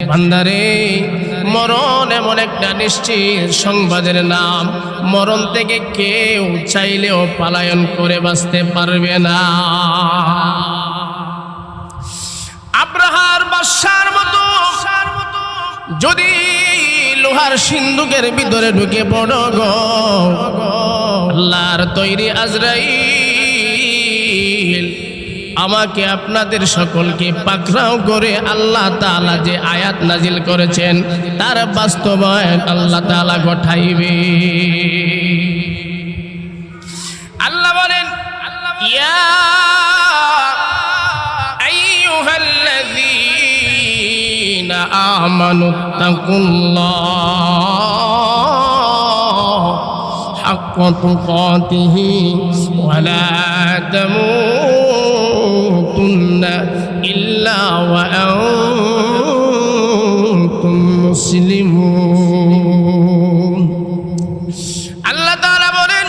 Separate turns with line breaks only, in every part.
ভান্ডারে মরণ এমন একটা নিশ্চিত সংবাদের নাম। মরণ থেকে কেউ চাইলেও পালায়ন করে বাঁচতে পারবে না। আব্রাহার বাসার মতো, যদি লোহার সিন্ধুকের ভিতরে ঢুকে পড় গো। আল্লাহর তৈরি আজরাইল। আমাকে আপনাদের সকলকে পাকড়াও করে আল্লাহ তাআলা যে আয়াত নাজিল করেছেন তার বাস্তবায়ন আল্লাহ তাআলা ঘটাইবে আল্লাহ বলেন ইয়া আইয়ুহাল্লাযীনা আমানুত্তাকুল্লাহ حق تقاته ولا تموتن إلا وأنتم مسلمون আল্লাহ তাআলা বলেন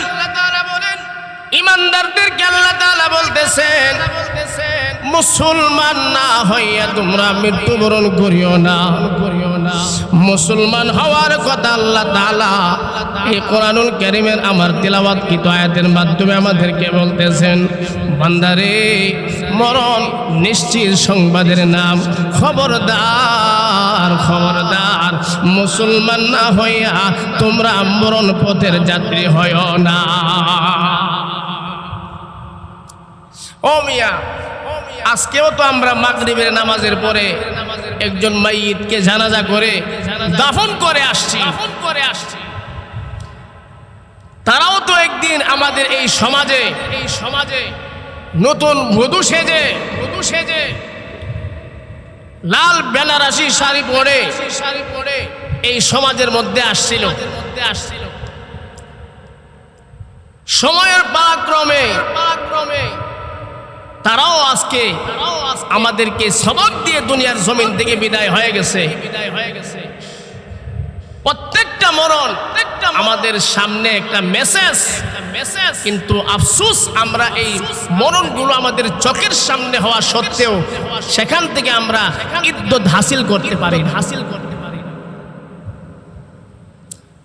ইমানদারদেরকে আল্লাহ তাআলা বলতেছেন মুসলমান না হইয়া তোমরা মৃত্যুবরণ করিও না করিও না মুসলমান হওয়ার কথা আল্লাহ তাআলা এই কোরআনুল কারীমের আমার তেলাওয়াত কিত আয়াতের মাধ্যমে আমাদেরকে বলতেছেন বান্দারে মরণ নিশ্চিত সংবাদের নাম। খবরদার খবরদার মুসলমান না হইয়া তোমরা মরণ পথের যাত্রী হয় না। ও মিয়া আজকেও তো আমরা মাগরিবের নামাজের পরে একজন মাইয়িতকে জানাজা করে দাফন করে আসছি। দাফন করে আসছি। তারাও তো একদিন আমাদের এই সমাজে এই সমাজে নতুন বধূ সেজে বধূ সেজে। লাল বেনারসি শাড়ি পরে শাড়ি পরে এই সমাজের মধ্যে আসছিল। মধ্যে আসছিল সময়ের পাক্রমে পাক্রমে তারাও আজকে আমাদেরকে সবক দিয়ে দুনিয়ার জমিন থেকে বিদায় হয়ে গেছে বিদায় হয়ে গেছে। প্রত্যেকটা মরণ আমাদের সামনে একটা মেসেজ মেসেজ কিন্তু আফসুস আমরা এই মরণগুলো আমাদের চোখের সামনে হওয়া সত্ত্বেও সেখান থেকে আমরা ইদ্যত হাসিল করতে পারি হাসিল করতে পারি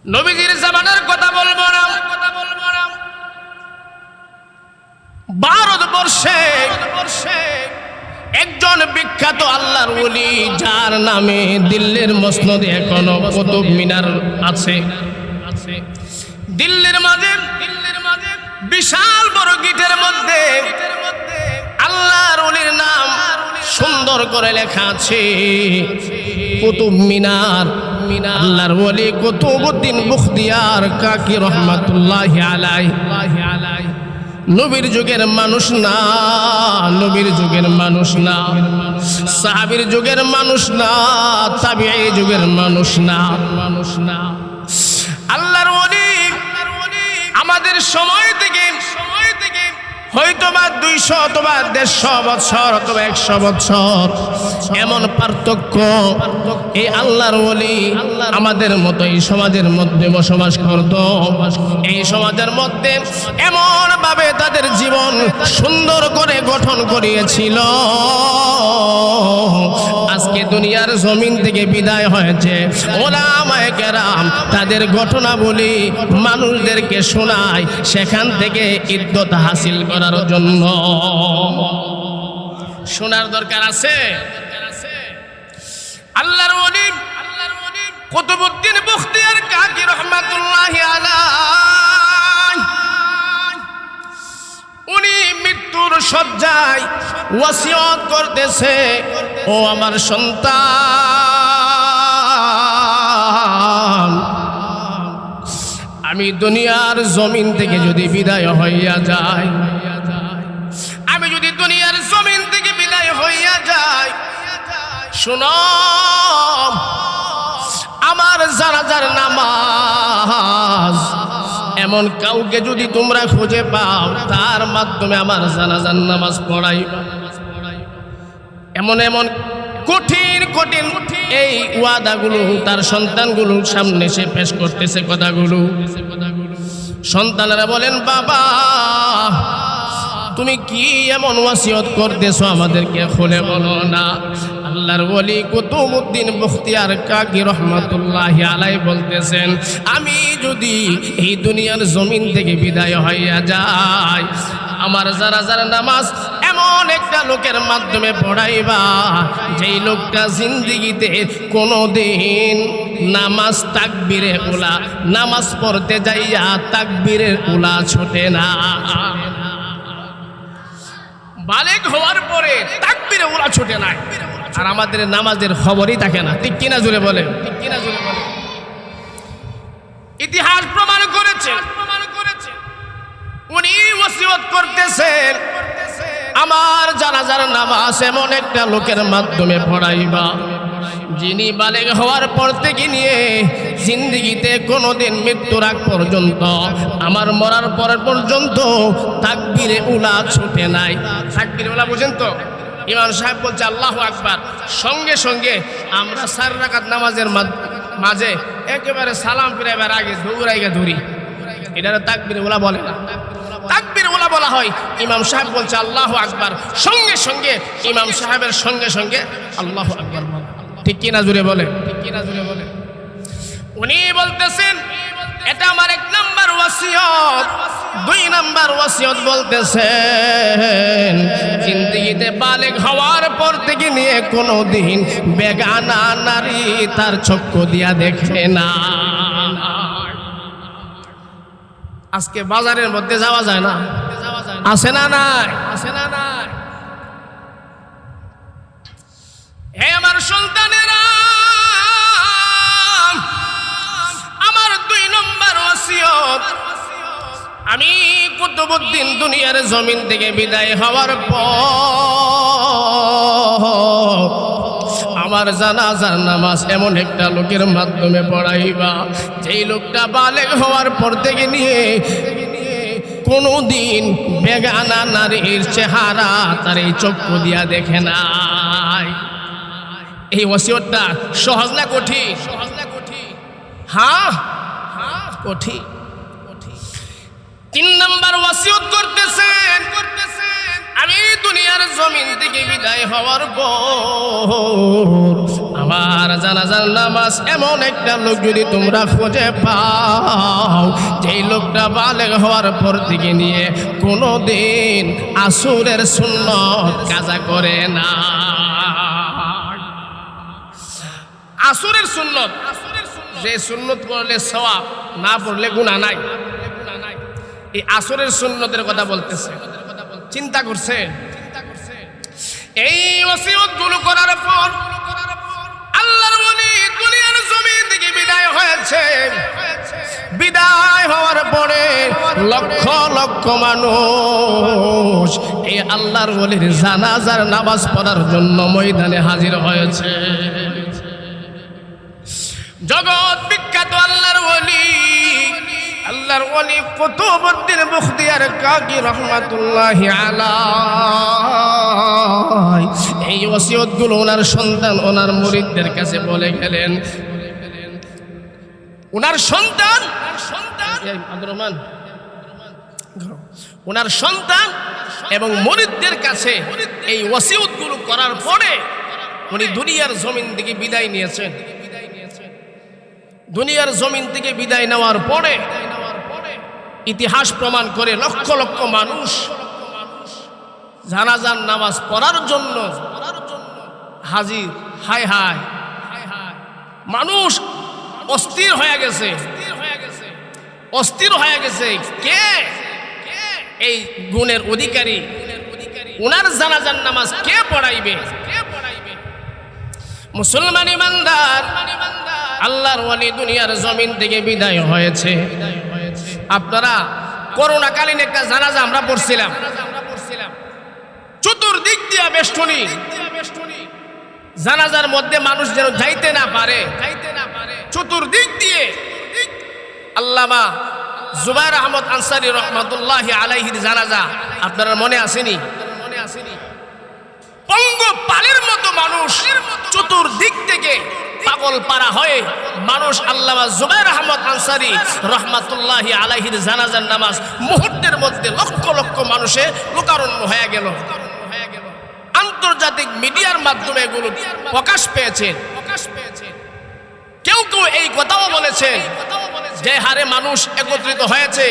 নবীজির জামানার কথা বলব না। কথা বলব না। ভারতবর্ষে একজন বিখ্যাত আল্লাহর ওলি, যার নামে দিল্লির মসনদে এখনও কুতুব মিনার আছে। দিল্লির মাঝে দিল্লির মাঝে বিশাল বড় গিটের মধ্যে আল্লাহর ওলির নাম সুন্দর করে লেখা আছে। কুতুব মিনার মিনার আল্লাহর ওলি কুতুবউদ্দিন বুখদিয়ার কাকি রহমাতুল্লাহ আলাই আলাই নবীর যুগের মানুষ না, নবীর যুগের মানুষ না, সাহাবির যুগের মানুষ না তাবি যুগের মানুষ না। মানুষ না আল্লাহর অলি আমাদের সময় থেকে সময় থেকে হয়তো বা দুইশো অথবা দেড়শো বছর অথবা একশো বছর। এমন পার্থক্য এই আল্লাহর ওলি আমাদের মতো, এই সমাজের মধ্যে বসবাস করত। এই সমাজের মধ্যে এমন ভাবে তাদের জীবন সুন্দর করে গঠন করিয়েছিল। আজকে দুনিয়ার জমিন থেকে বিদায় হয়েছে। ওলামায়ে কেরাম তাদের ঘটনা বলি মানুষদেরকে শোনায়, সেখান থেকে ইদ্যত হাসিল করার জন্য শোনার দরকার আছে? আল্লাহর ওলি কুতুবউদ্দিন বুখতিয়ার কাকি রহমাতুল্লাহি উনি মৃত্যুর শয্যায় ওয়াসিয়ত করতেছে। ও আমার সন্তান, আমি দুনিয়ার জমিন থেকে যদি বিদায় হইয়া যাই শুনো আমার জানাজার নামাজ, এমন কাউকে যদি তোমরা খুঁজে পাও, তার মাধ্যমে আমার জানাজার নামাজ পড়াই। এমন এমন কঠিন কঠিন এই ওয়াদাগুলো তার সন্তানগুলোর সামনে সে পেশ করতেছে কথাগুলো। সন্তানেরা বলেন, বাবা তুমি কি এমন ওয়াসিয়ত করতেছো আমাদেরকে খুলে বলো না? আল্লাহর ওলি কুতুবউদ্দিন বখতিয়ার কাকি রহমাতুল্লাহ আলাই বলতেছেন, আমি যদি এই দুনিয়ার জমিন থেকে বিদায় হইয়া যাই, আমার যারা যারা নামাজ এমন একটা লোকের মাধ্যমে পড়াইবা, যেই লোকটা জিন্দিগিতে কোনো দিন নামাজ তাকবীরে উলা নামাজ পড়তে যাইয়া তাকবীরের উলা ছোটে না। বালেক হওয়ার পরে তাকবীরে উলা ছোটে নাই। আর আমাদের নামাজের খবরই থাকে না। ঠিক কিনা জুড়ে বলে? ঠিক কিনা জুড়ে বলে? ইতিহাস প্রমাণ করেছে। প্রমাণ করেছে। উনি ওসিয়ত করতেছেন। আমার জানাজার নামাজ এমন একটা লোকের মাধ্যমে পড়াইবা। যিনি বালেগ হওয়ার পর থেকে নিয়ে জিন্দিগিতে কোনোদিন মৃত্যুর আগ পর্যন্ত, আমার মরার পর পর্যন্ত তাকবিরে উলা ছুটে নাই। তাকবিরে উলা বুঝেন তো? ইমাম সাহেব বলছে, আল্লাহ আকবার। সঙ্গে সঙ্গে আমরা সার রাকাত নামাজের মাঝ- একেবারে সালাম ফিরাইবার আগে দৌড়াইগা ধরি। এটা তাকবির ওলা বলে না। তাকবির ওলা বলা হয়, ইমাম সাহেব বলছে, আল্লাহ আকবার। সঙ্গে সঙ্গে ইমাম সাহেবের সঙ্গে সঙ্গে, আল্লাহ আকবার। ঠিক কিনা জুড়ে বলে? ঠিক কিনা জুড়ে বলে? উনি বলতেছেন এটা আমার এক নাম্বার ওয়াসিয়ত। দুই নাম্বার ওয়াসিয়ত বলতেছেন জিন্দগিতে বালেগ হওয়ার পর থেকে নিয়ে কোনো দিন বেগানা নারী তার চক্ষু দিয়া দেখে না। আজকে বাজারের মধ্যে যাওয়া যায় না। আসে না নাই? আসে না নাই? হে আমার সন্তানেরা ওসিয়ত আমি কুতুবুদ্দিন দুনিয়ার জমিন থেকে বিদায় হওয়ার পর আমার জানাজার নামাজ এমন একটা লোকের মাধ্যমে পড়াইবা, যেই লোকটা বালেগ হওয়ার পর থেকে নিয়ে কোনো দিন বেগানা নারীর চেহারা তার এই চক্ষু দিয়া দেখে নাই। এই ওসিয়তটা সহজ না কঠিন সহজ না কঠিন? হ্যাঁ? কঠিন। তিন নাম্বার ওয়াসিয়ত করতেছেন আমি দুনিয়ার জমিন থেকে বিদায় হওয়ার পর আমার জানাজার নামাজ এমন একটা লোক যদি তোমরা খুঁজে পাও যেই লোকটা বালেগ হওয়ার পর থেকে নিয়ে কোনো দিন আসুরের সুন্নত কাজা করে না। আসুরের সুন্নত যে সুন্নত করলে সওয়াব না পড়লে গুণা নাই। এই আসরের সুন্নতের কথা বলতেছে। চিন্তা করছে? এই ওসিয়তগুলো করার পর আল্লাহর ওলি দুনিয়ার জমি থেকে বিদায় হয়েছে। বিদায় হওয়ার পরে লক্ষ লক্ষ মানুষ এই আল্লাহর ওলির জানাজার নামাজ পড়ার জন্য ময়দানে হাজির হয়েছে। জগৎ বিখ্যাত আল্লাহর ওলি আল্লাহর ওলি কুতুবউদ্দিন মুখতিয়ার কাকি রহমাতুল্লাহ আলাই এই ওসিয়তগুলো ওনার সন্তান, ওনার মুরিদদের কাছে বলে গেলেন। ওনার সন্তান রহমান, ওনার সন্তান এবং মরিদদের কাছে এই ওসিয়তগুলো করার পরে উনি দুনিয়ার জমিন থেকে বিদায় নিয়েছেন। দুনিয়ার জমিন থেকে বিদায় নেওয়ার পরে ইতিহাস প্রমাণ করে লক্ষ লক্ষ মানুষ জানাজান নামাজ পড়ার জন্য হাজির। হায় হায়। মানুষ অস্থির হয়ে গেছে। অস্থির হয়ে গেছে। কে? এই গুণের অধিকারী। উনার জানাজান নামাজ কে পড়াইবে? মুসলমান ইমানদার আল্লাহর ওয়ালি দুনিয়ার জমিন থেকে বিদায় হয়েছে। আপনারা করোনাকালীন একটা জানাজা আমরা পড়ছিলাম। চতুর্দিক দিয়া বেষ্টনী। জানাজার মধ্যে মানুষ যেন যাইতে না পারে। না পারে চতুর্দিক দিয়ে আল্লামা জুবাইর আহমদ আনসারি রহমতুল্লাহ আলাইহির জানাজা আপনারা মনে আসেনি? মনে আসেনি পঙ্গ পালের মতো মানুষ চতুর্দিক থেকে পাগল পারা হয়ে মানুষ আল্লামা জুবাইর আহমদ আনসারি রহমাতুল্লাহি আলাইহির জানাজার নামাজ মুহূর্তের মধ্যে লক্ষ লক্ষ মানুষে লোকারণ্য হয়ে গেল। আন্তর্জাতিক মিডিয়ার মাধ্যমে এগুলো প্রকাশ পেয়েছে প্রকাশ পেয়েছে। কেউ কেউ এই কথাও বলেছে যে হারে মানুষ একত্রিত হয়েছে।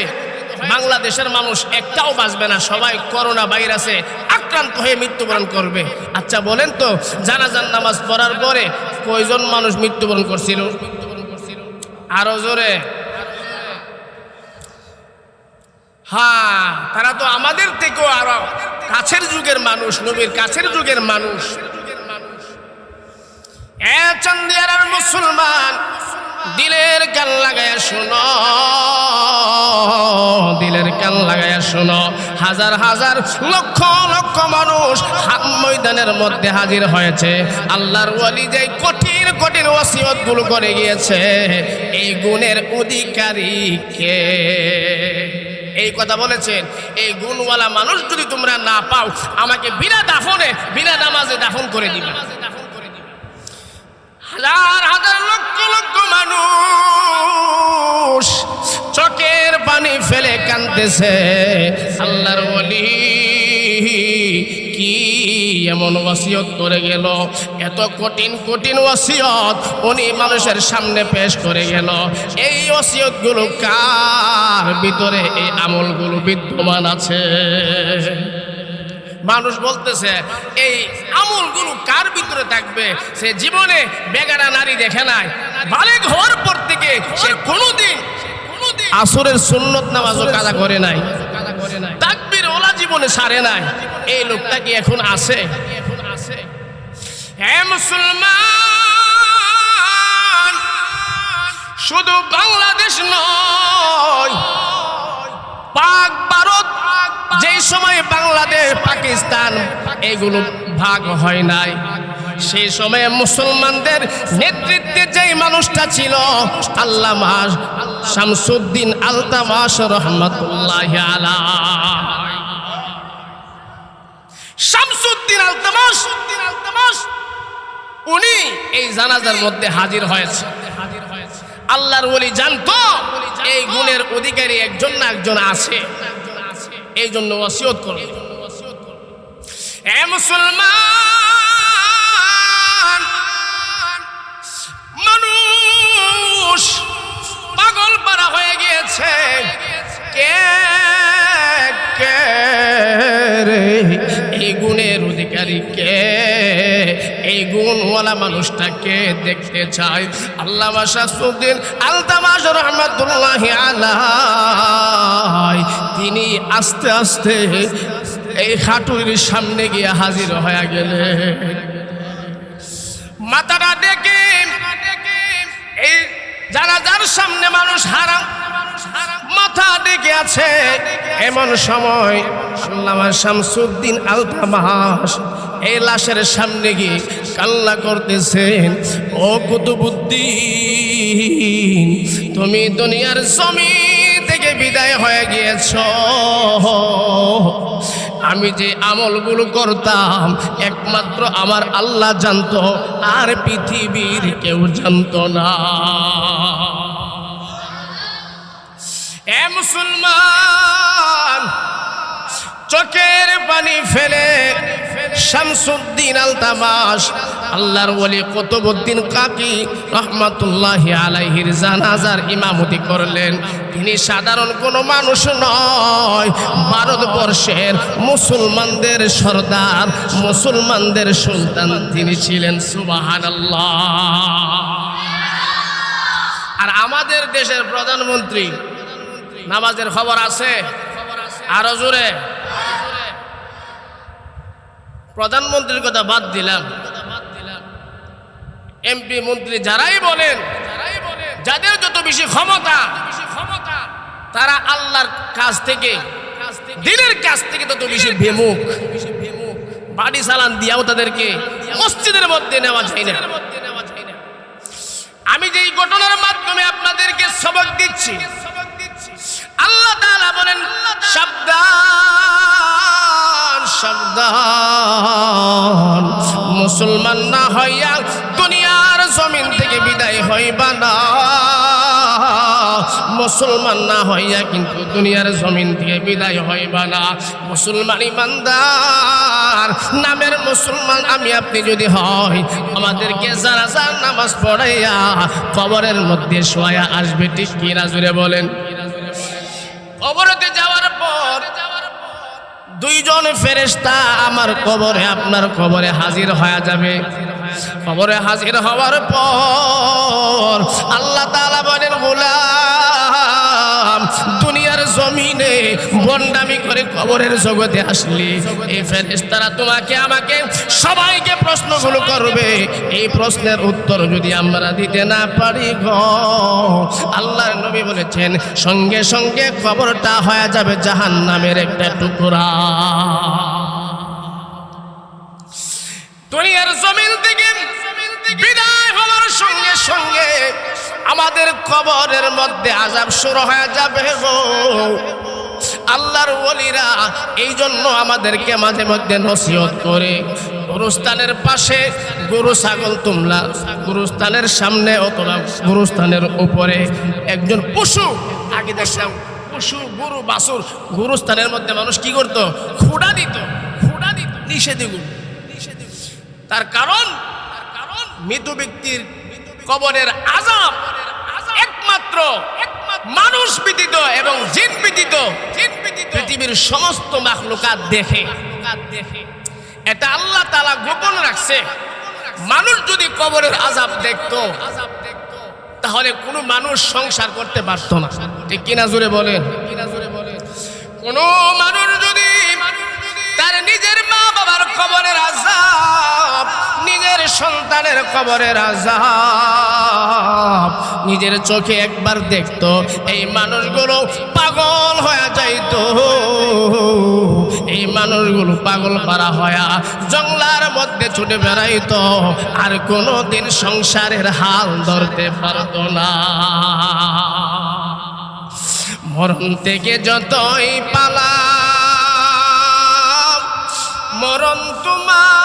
বাংলাদেশের মানুষ একটাও বাঁচবে না। সবাই করোনা ভাইরাসে আক্রান্ত হয়ে মৃত্যুবরণ করবে। আচ্ছা বলেন তো জানাজান নামাজ পড়ার পরে কয়জন মানুষ মৃত্যুবরণ করছিল? আরও জোরে। হ্যাঁ তারা তো আমাদের থেকেও আরও কাছের যুগের মানুষ, নবীর কাছের যুগের মানুষ। মুসলমান দিলের কান লাগায় শোনো, দিলের কান লাগায় শোনো। হাজার হাজার লক্ষ লক্ষ মানুষ ময়দানের মধ্যে হাজির হয়েছে। আল্লাহর ওয়ালি যে কঠিন কঠিন ওসিয়তগুলো করে গিয়েছে, এই গুণের অধিকারী কে? এই কথা বলেছেন, এই গুণওয়ালা মানুষ যদি তোমরা না পাও, আমাকে বিনা দাফনে, বিনা নামাজে দাফন করে দিবে। হাজার হাজার লক্ষ লক্ষ মানুষ চোখের পানি ফেলে কানতেছে আল্লাহর বলি কি এমন ওয়াসিয়ত করে গেল? এত কঠিন কঠিন ওয়াসিয়ত উনি মানুষের সামনে পেশ করে গেল। এই ওসিয়তগুলো কার ভিতরে? এই আমলগুলো বিদ্যমান আছে। মানুষ বলতেছে, এই আমলগুলো কার ভিতরে থাকবে? সে জীবনে বেগারা নারী দেখে নাই। বালেক হওয়ার পর থেকে সে কোনোদিন আসরের সুন্নত নামাজও কাজা করে নাই। তাকবীর ওলা জীবনে সারে নাই। এই লোকটা কি এখন আছে? হে মুসলমান, শুধু বাংলাদেশ নয়, পাক ভারত যেই সময় বাংলাদেশ, পাকিস্তান, এগুলো ভাগ হয় নাই। সেই সময়ে মুসলমানদের নেতৃত্বে যেই মানুষটা ছিল, আল্লামা শামসুদ্দিন আলতামাস রহমতুল্লাহ শামসুদ্দিন আলতামাস আলতামাস উনি এই জানাজার মধ্যে হাজির হয়েছে। আল্লাহর ওলি জানতো, এই গুণের অধিকারী একজন না একজন আছে। এই জন্য ওয়াসিয়ত করো। এ মুসলমান, মানুষ পাগল পারা হয়ে গিয়েছে। কে কে রে? এই গুণের অধিকারী কে? গুণওয়ালা মানুষটাকে দেখতে চাই। আল্লাহ শাসুদ্দিন আলতামাস রহমতুল্লাহ আলাই তিনি আস্তে আস্তে এই হাটুরির সামনে গিয়ে হাজির হয়ে গেলেন। মাথাটা ডেকে, এই যারা যার সামনে মানুষ হারাম মাথা ডেকে আছে। এমন সময় আল্লামা শামসুদ্দিন আলতামাস এই লাশের সামনে গিয়ে কাল্লা করতেছেন, ও কুতুবুদ্দিন, তুমি দুনিয়ার জমি থেকে বিদায় হয়ে গিয়েছ। আমি যে আমলগুলো করতাম, একমাত্র আমার আল্লাহ জানতো, আর পৃথিবীর কেউ জানতো না। এ মুসলমান, চোখের পানি ফেলে, শামসুদ্দিন আলতামাস আল্লাহর ওলি কতবুদ্দিন কাকি রহমাতুল্লাহ আলাইহির জানাজার ইমামতি করলেন। তিনি সাধারণ কোনো মানুষ নয়, ভারতবর্ষের মুসলমানদের সর্দার, মুসলমানদের সুলতান তিনি ছিলেন সুবাহান আর আমাদের দেশের প্রধানমন্ত্রী নামাজের খবর আছে? আরও জোরে। প্রধানমন্ত্রীর কথা বাদ দিলাম। এমপি, মন্ত্রী যারাই বলেন, যাদের যত বেশি ক্ষমতা, তারা আল্লাহর কাছ থেকে, দিনের কাছ থেকে তত বেশি বিমুখ বাড়ি চালান দিয়াও তাদেরকে মসজিদের মধ্যে নেওয়া যায় না। আমি যে এই ঘটনার মাধ্যমে আপনাদেরকে সবক দিচ্ছি আল্লাহ বলেন শব্দ শব্দ মুসলমান না হইয়া দুনিয়ার জমিন থেকে বিদায় হইবা না। মুসলমান না হইয়া কিন্তু দুনিয়ার জমিন থেকে বিদায় হইবা না। মুসলমানি ইমানদার, নামের মুসলমান আমি আপনি যদি হই, আমাদেরকে যারা যার নামাজ পড়াইয়া খবরের মধ্যে শোয়া আসবে, ঠিক রাজুরে জুড়ে বলেন? কবরতে যাওয়ার পর দুইজন ফেরেস্তা আমার কবরে, আপনার কবরে হাজির হয়ে যাবে। কবরে হাজির হওয়ার পর আল্লাহ তালা বলেন, গোলাম জমিনে বন্ডামি করে কবরের জগতে আসলি। এই ফেরেশতারা তোমাকে, আমাকে, সবাইকে প্রশ্নগুলো করবে। এই প্রশ্নের উত্তর যদি আমরা দিতে না পারি গো। আল্লাহর নবী বলেছেন, সঙ্গে সঙ্গে কবরটা হয়ে যাবে জাহান্নামের একটা টুকরা। দুনিয়ার জমিন থেকে বিদায় হওয়ার সঙ্গে সঙ্গে আমাদের কবরের মধ্যে আজাব শুরু হয়ে যাবে গো। আল্লাহর ওলিরা এই জন্য আমাদেরকে মাঝে মধ্যে নসিহত করে, গুরুস্থানের পাশে গরু, ছাগল তুমলা গুরুস্থানের সামনে অথবা গুরুস্থানের উপরে একজন পশু, আগে দেখলাম পশু, গরু বাসুর গুরুস্থানের মধ্যে মানুষ কি করতো? খুঁড়া দিত খুঁড়া দিত নিষেধগুলো তার কারণ মৃত ব্যক্তির কবরের আজাব একমাত্র মানুষ ব্যতীত এবং জিন ব্যতীত পৃথিবীর সমস্ত মাখলুকাত দেখে। এটা আল্লাহ তালা গোপন রাখছে। মানুষ যদি কবরের আজাব দেখতো, তাহলে কোনো মানুষ সংসার করতে পারতো না। ঠিক কিনা জুড়ে বলেন? কোন মানুষ যদি তার নিজের সন্তানের কবরের আজাব নিজের চোখে একবার দেখতো, এই মানুষগুলো পাগল হয়ে যাইতো। এই মানুষগুলো পাগল করা হয়া জঙ্গলার মধ্যে ছুটে বেড়াইত, আর কোনো দিন সংসারের হাল ধরতে পারতো না। মরণ থেকে যতই পালা মরণ তোমায়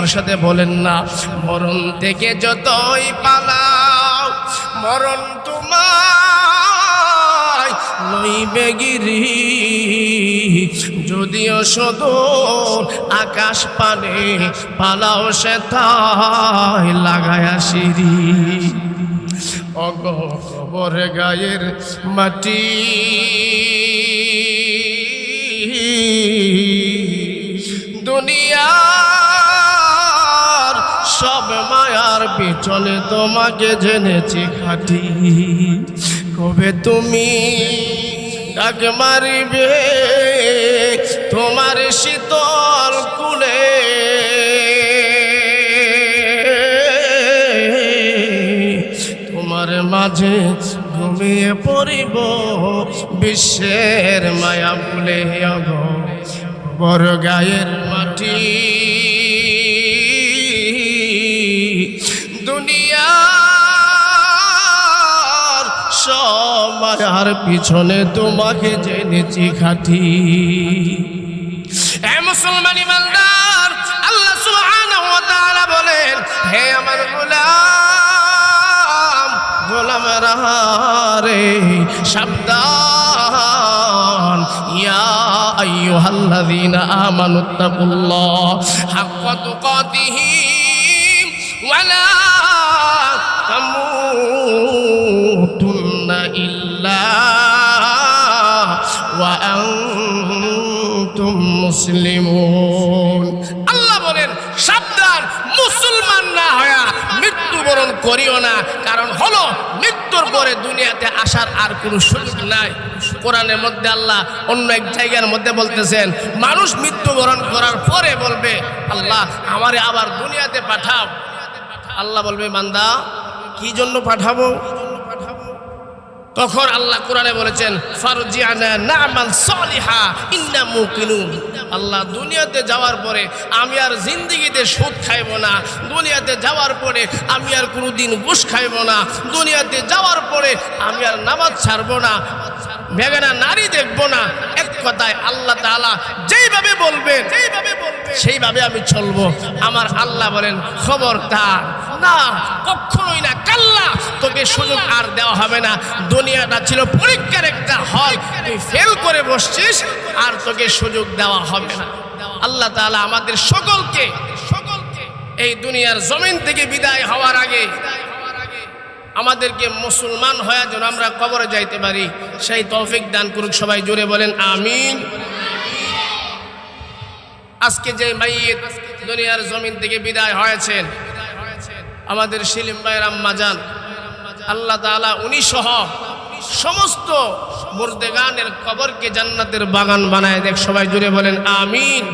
আমার সাথে বলেন না, মরণ থেকে যতই পালাও, মরণ তোমায় লইবে গিরি। যদিও সদর আকাশ পানে পালাও সে তাই লাগায়া সিঁড়ি অগ কবর গায়ের মাটি। দুনিয়ার সব মায়ার পিছনে তোমাকে জেনেছি খাটি। কবে তুমি ডাক মারিবে? তোমার শীতল কুলে। তোমার মাঝে ঘুমিয়ে পড়িব বিশ্বের মায়া ভুলে অগ। বড় গায়ের মাটি। দুনিয়ার সব মায়ার পিছনে তোমাকে জেনেছি খাটি। এ মুসলমান ইমানদার, আল্লাহ সুবহানাহু ওয়া তাআলা বলেন, হে আমার গোলাম গোলাম রে সাবধান। ইয়া আইয়ুহাল্লাযীনা আমানুত্তাকুল্লাহ হাক্কা তুকাতিহি, ওয়ালা তামুতুন্না ইল্লা ওয়া আনতুম মুসলিমুন আল্লাহ বলেন, সাবধান, মুসলমান না মৃত্যুবরণ করিও না, কারণ হলো মৃত্যুর পরে দুনিয়াতে আসার আর কোনো সুযোগ নাই। কোরআনের মধ্যে আল্লাহ অন্য এক জায়গার মধ্যে বলতেছেন, মানুষ মৃত্যুবরণ করার পরে বলবে, আল্লাহ, আমারে আবার দুনিয়াতে পাঠাও। আল্লাহ বলবে, বান্দা কি জন্য পাঠাবো? তখন আল্লাহ কোরআনে বলেছেন আল্লাহ দুনিয়াতে যাওয়ার পরে আমি আর জিন্দিগিতে সুদ খাইব না। দুনিয়াতে যাওয়ার পরে আমি আর কোনো দিন ঘুষ খাইব না। দুনিয়াতে যাওয়ার পরে আমি আর নামাজ ছাড়বো না। বেগানা নারী দেখব না। এক কথায় আল্লাহ তাআলা যেইভাবে বলবেন যেইভাবে বলবেন সেইভাবে আমি চলবো। আমার আল্লাহ বলেন খবরদার না কখনোই না কাল্লা তোকে সুযোগ আর দেওয়া হবে না। দুনিয়াটা ছিল পরীক্ষার একটা হল। তুই ফেল করে বসছিস আর তোকে সুযোগ দেওয়া হবে না। আল্লাহ তাআলা আমাদের সকলকে সকলকে এই দুনিয়ার জমিন থেকে বিদায় হওয়ার আগে আমাদেরকে মুসলমান হয়ে যেন আমরা কবরে যাইতে পারি, সেই তৌফিক দান করুক সবাই জুড়ে বলেন, আমিন। আজকে যে মাইয়েত দুনিয়ার জমিন থেকে বিদায় হয়েছেন, আমাদের সেলিম ভাইয়ের আম্মা যান, আল্লাহ তাআলা উনি সহ সমস্ত মুর্দেগানের কবরকে জান্নাতের বাগান বানায় দেখ, সবাই জুড়ে বলেন, আমিন।